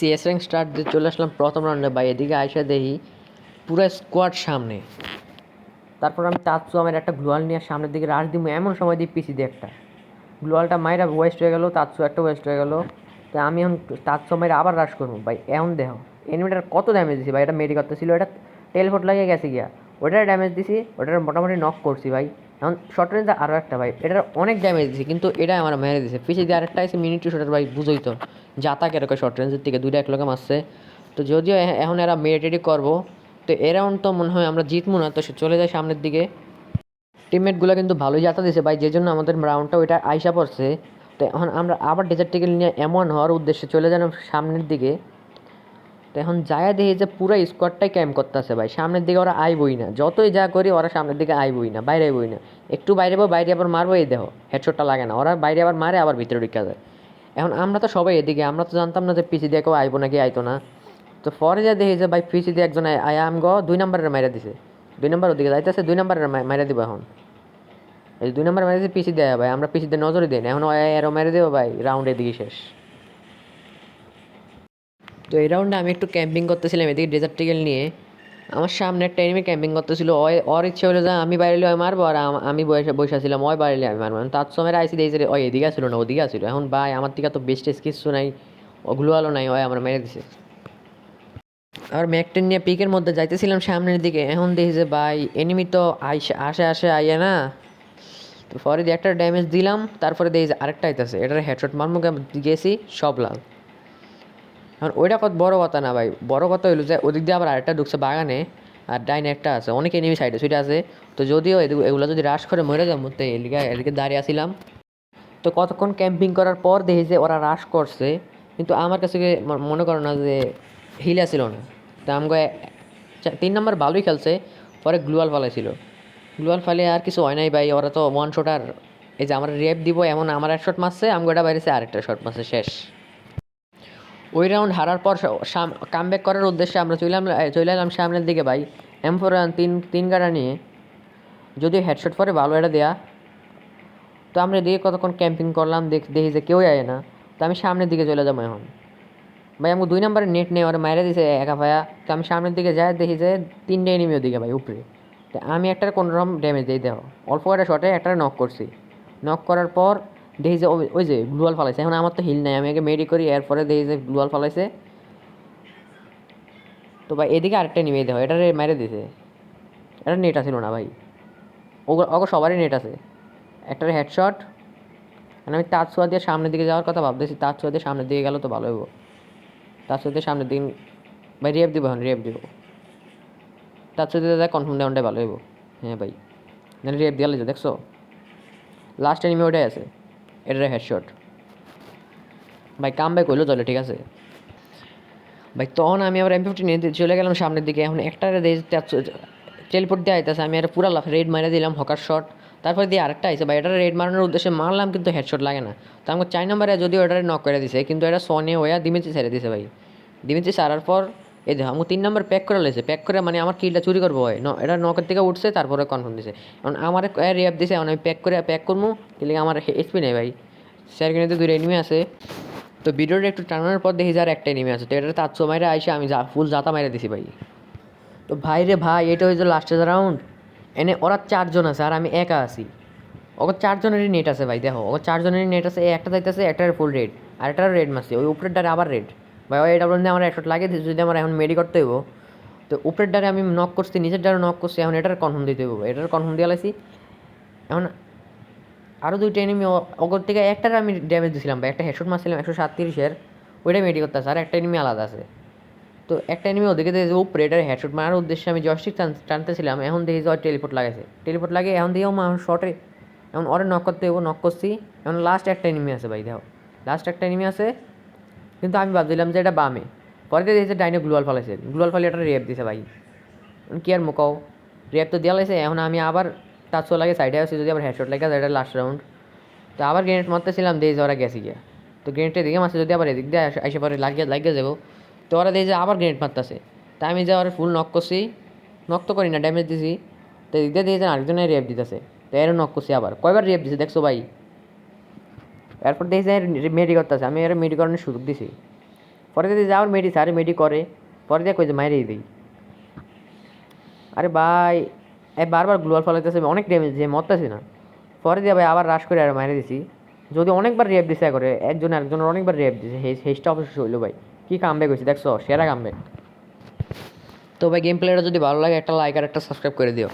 CS rank start দিয়ে চলে আসলাম প্রথম রাউন্ডে ভাই, এদিকে আইসা দেখি পুরো স্কোয়াড সামনে। তারপর আমি তাৎসু আমার একটা গ্লোয়াল নিয়ে সামনের দিকে রাশ দিব এমন সময় দিই পিসি দিয়ে একটা। গ্লোয়ালটা মাইরা ওয়েস্ট হয়ে গেলো তাৎসু একটা ওয়েস্ট হয়ে গেল। তো আমি এখন তাৎসু মাইরা আবার রাশ করব। ভাই এমন দেহ এনিমিটার কত ড্যামেজ দিছি ভাই? এটা মেডি করতেছিল, এটা টেলফোট লাগিয়ে গেছে গিয়া। ওটার ড্যামেজ দিছি ওটার মোটামুটি নক করছি ভাই। এখন শর্ট রেঞ্জে আরও একটা ভাই, এটার অনেক ড্যামেজ দিছি, কিন্তু এটা আমার মেরে দিছে। পিছিয়ে দিয়ে আরেকটা আছে মিনিট টু শটের ভাই, বুঝোই তো, যাতা কেরকম শর্ট রেঞ্জের থেকে দুইটা এক লোকে মারছে। তো যদিও এখন এরা মেরিটেডি করব, তো এ রাউন্ড তো মনে হয় আমরা জিতবো না, তো সে চলে যায় সামনের দিকে। টিমমেটগুলো কিন্তু ভালোই যাতা দিয়েছে ভাই যে জন্য আমাদের রাউন্ডটা ওইটা আইসা পড়ছে। তো এখন আমরা আবার ডেজার্ট টিকেল নিয়ে এমন হওয়ার উদ্দেশ্যে চলে যেলাম সামনের দিকে। তো এখন যায়া দেখি যে পুরো স্কোয়াডটাই ক্যাম্প করতেছে ভাই। সামনের দিকে ওরা আইবই না। যতই যা করি, ওরা সামনের দিকে আইবই না, বাইরে আইবই না। একটু বাইরে বাইরে আবার মারবো, এই দেখো হেডশটটা লাগে না। ওরা বাইরে আবার মারে, আবার ভিতরে ঢুকা যায়। এখন আমরা তো সবাই এদিকে, আমরা তো জানতাম না যে পিসি দিয়ে কেউ আইবো নাকি আইতো না। তো পরে যা দেখি যে ভাই পিসি দিয়ে একজন আই আম গ দুই নম্বরের মাইরা দিছে। দুই নম্বর ওদিকে যাইতেছে, দুই নম্বরের মাইরা দিব এখন। এই দুই নম্বর মেরে পিসি দেয় ভাই। আমরা পিসিতে নজরে দিই না। এখন এরো মেরে দেবো ভাই রাউন্ডের দিকে শেষ। তো এই রাউন্ডে আমি একটু ক্যাম্পিং করতেছিলাম এদিকে ডেজার্ট নিয়ে। আমার সামনে একটা এনিমি ক্যাম্পিং করতেছিল। ওই ওর ইচ্ছে হলো যে আমি বাইরে ওই মারবো আর আমি বসে বসে ছিলাম ওই বাইরে আমি মারবো। তার সময় আইসি দিয়েছে ওই এদিকে আসলো না, ওদিকে আসলো। এখন ভাই, আমার দিকে তো বেস্ট কিছু নাই, ওগুলো আলো নাই, ওই আমার মেরে দিছে। আর ম্যাকটেন নিয়ে পিকের মধ্যে যাইতেছিলাম সামনের দিকে। এখন দেখি যে ভাই এনিমি তো আইসে আসে আসে আইয়ে না। তো পরে একটা ড্যামেজ দিলাম, তারপরে দেখি যে আরেকটা আইতেছে। এটার হেডশট মারমু গেছি, সব লাল। এখন ওইটা কত বড় কথা না ভাই। বড় কথা হইল যে ওদিক দিয়ে আবার আরেকটা ঢুকছে বাগানে আর ডাইনে একটা আছে। অনেক এনিমি সাইডে সেটা আছে তো যদিও এগুলো যদি রাশ করে মরে যাব তো এদিকে এদিকে দাঁড়িয়ে আসিলাম। তো কতক্ষণ ক্যাম্পিং করার পর দেখি যে ওরা রাশ করছে। কিন্তু আমার কাছে মনে করো না যে হিলা ছিল না। তো আমাকে তিন নম্বর ভালোই খেলছে, পরে গ্লুয়াল ফালাইছিল গ্লুয়াল ফালে আর কিছু হয় নাই ভাই। ওরা তো ওয়ান শট আর এই যে আমার রেপ দিব এমন আমার এক শট মারছে আমি ওটা বাইরেছে আরেকটা শট মারছে, শেষ। রাউন্ড হারার পর কাম ব্যাক করার উদ্দেশ্যে আমরা চলে এলাম চলে এলাম সামনের দিকে, ভাই। এম ফোর তিন তিন গাড়া নিয়ে। যদি হেডশট পরে ভালো এটা দেয়া। তো আমরা দিয়ে কতক্ষণ ক্যাম্পিং করলাম, দেখ, দেখি যে কেউ আয় না। তো আমি সামনের দিকে চলে যাব এখন। ভাই, আমাকে দুই নম্বরের নেট নেই, ওরা মাইরে দিছে একা ভাইয়া। তো আমি সামনের দিকে যাই, দেখি যে তিনটে এনিমি ওদিকে, ভাই, উপরে। তো আমি একটার কোনো রকম ড্যামেজ দিই, দেখো। অল্প একটা শটে একটা নক করছি। নক করার পর দেখি যে, ওই- যে গ্লুয়াল ফালাইছে। এখন আমার তো হিল নাই, আমি আগে মেডি করি, এরপরে দেখি যে গ্লুয়াল ফালাইছে। তো ভাই, এদিকে আরেকটা নিমে দেখো, এটারে মেরে দিছে। এটা নেট আছিল না ভাই। ওগো ওগো সবারই নেট আছে। একটার হেডশট মানে আমি তার ছোঁয়া দিয়ে সামনের দিকে যাওয়ার কথা ভাবতেছি তার ছোঁয়া দিয়ে সামনের দিকে গেল তো ভালো হইব। তার ছোঁয়া দিয়ে সামনের দিন ভাই রেপ দিব এখন রেপ দিব। তার ছোঁয়া দিয়ে কনফার্ম দেওয়ানটাই ভালো হইব। হ্যাঁ ভাই। রেপ দিয়ে যে দেখছ? লাস্ট এনিমি ওটাই আছে। এটার হেডশট ভাই, কাম ব্যাক হইল চলে, ঠিক আছে? ভাই, তখন আমি আবার এম ফিফটি নিয়ে চলে গেলাম সামনের দিকে, এখন একটা টেলিপোর্ট দিয়ে আইতেছে, আমি একটা পুরা রেড মারে দিলাম, হকার শট তারপরে দিয়ে আরেকটা আইছে, ভাই এটা রেড মারানোর উদ্দেশ্যে মারলাম, কিন্তু হেডশট লাগে না। তো আমাকে চার নম্বরে যদিও এটা নক করে দিছে, কিন্তু এটা সনে ওয়া দিমিচি ছেড়ে দিছে, ভাই। দিমিচি সারার পর এই দেখো আমাকে তিন নম্বর প্যাক করে লেছে প্যাক করে মানে আমার কিলটা চুরি করব হয় ন এটা নকের থেকে উঠছে, তারপরে কনফার্ম দিছে। এখন আমার রেপ দিছে আমি প্যাক করে প্যাক করব, কিন্তু আমার এইচপি নেই ভাই। স্যার কিনে দুইটা এনিমি আছে। তো ভিডিওটা একটু টানানোর পর দেখি যার একটা এনিমি আছে। তো এটা তার সময় আইসে, আমি ফুল জাতা মাইরে দিছি ভাই। তো ভাই রে ভাই, এটা হয়েছে লাস্টের রাউন্ড এনে ওরা চারজন আছে, আর আমি একা আছি। ওকে চারজনেরই নেট আছে ভাই, দেখো। ওকে চারজনেরই নেট আছে একটা যাইতেছে, একটার ফুল রেড আর একটার রেড মারছে, ওই উপরের ডারে আবার রেড ভাই ওই বলতে আমার একশো লাগে যদি আমার এখন মেডি করতে হইব, তো উপরের ডারে আমি নক করছি, নিচের ডারে নক করছি, এখন এটার কনফার্ম দিতে হইব। এটার কনফার্ম দিয়ে লাইছি, এখন আরও দুইটা এনিমি ওগর থেকে একটার আমি ড্যামেজ দিয়েছিলাম বা একটা হেডশট মারছিলাম, একশো সাতত্রিশের, ওইটা মেডি করতে আছে, আর একটা এনিমি আলাদা আছে। তো একটা এনিমি ওদিকে দেখে যে উপরে এটার হেডশট মারার উদ্দেশ্যে আমি জয়স্টিক টানতেছিলাম, এখন দেখি যে ওর টেলিপোর্ট লাগাইছে। টেলিপোর্ট লাগে এখন দিয়েও মা শর্টে এখন ওরে নক করতে হইব নক করছি, এখন লাস্ট একটা এনিমি আছে ভাই, দেখো। লাস্ট একটা এনিমি আছে কিন্তু আমি ভাবছিলাম যে এটা বামে। পরে দিয়েছে ডাইনে গ্লুয়াল ফালাইছে। গ্লুয়াল ফালি একটা রেপ দিছে ভাই। কি আর মুকাও? রেপ তো দেওয়া লাগছে এখন আমি আবার চলে লাগে সাইডে আসছি যদি আবার হেডশট লাগে এটা লাস্ট রাউন্ড তো আবার গ্রেনেড মারতেছিলাম দিয়ে ওরা গেছে গিয়া। তো গ্রেনেডটা দিকে মারছে, যদি আবার এদিক দিয়ে আসে- পরে লাগিয়ে লাগিয়ে যাব। তো ওরা দিয়ে যে আবার গ্রেনেড মারতেছে। তাই আমি যে ওরা ফুল নক করছি নক তো করি না ড্যামেজ দিছি। তো এদিক দিয়ে দিয়েছে আরেকজনের রেপ দিতেছে। তো এরও নক করছি আবার। কয়বার রেপ দিছে, দেখছ ভাই? এরপর দেখছি মেডি করতেছে আমি এর মেডি করানোর সুযোগ দিছি। পরে দিয়ে যাওয়ার মেডি আরে মেডি করে। পরে দিয়ে কই যে মাইরেই দিই। আরে ভাই, এ বারবার গ্লোয়াল ফলাইতেছে অনেক ড্যামেজ যে মরতেছি না। পরে দিয়ে ভাই আবার রাশ করে আর মাইরে দিছি। যদি অনেকবার রেপ দিছে করে, একজন একজনের অনেকবার রেপ দিছে। হেসটা অবশ্যই হইল ভাই। কী কামব্যাক হয়েছে দেখছ? সেরা কামব্যাক তো ভাই গেম প্লেটা যদি ভালো লাগে, একটা লাইক আর একটা সাবস্ক্রাইব করে দিও।